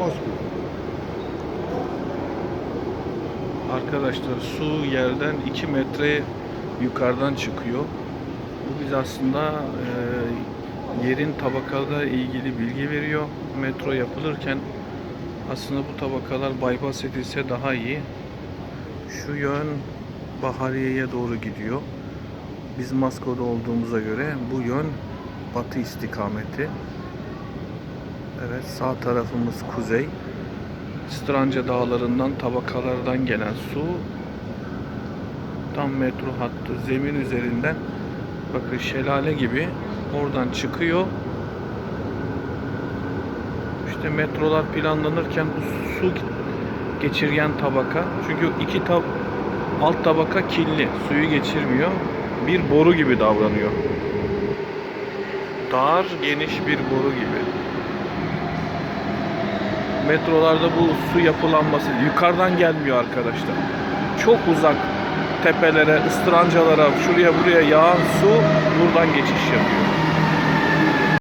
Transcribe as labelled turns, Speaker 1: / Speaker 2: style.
Speaker 1: Bozkurt.
Speaker 2: Arkadaşlar su yerden 2 metre yukarıdan çıkıyor. Bu biz aslında e, yerin tabakalarla ilgili bilgi veriyor. Metro yapılırken aslında bu tabakalar bypass edilse daha iyi. Şu yön Bahariye'ye doğru gidiyor. Biz Masko'da olduğumuza göre bu yön batı istikameti. Evet sağ tarafımız kuzey. Stranca dağlarından tabakalardan gelen su tam metro hattı zemin üzerinden bakın şelale gibi oradan çıkıyor. İşte metrolar planlanırken bu su geçirgen tabaka çünkü iki tab alt tabaka kirli suyu geçirmiyor. Bir boru gibi davranıyor. Dar geniş bir boru gibi metrolarda bu su yapılanması yukarıdan gelmiyor arkadaşlar. Çok uzak tepelere, ıstırancalara, şuraya buraya yağan su buradan geçiş yapıyor.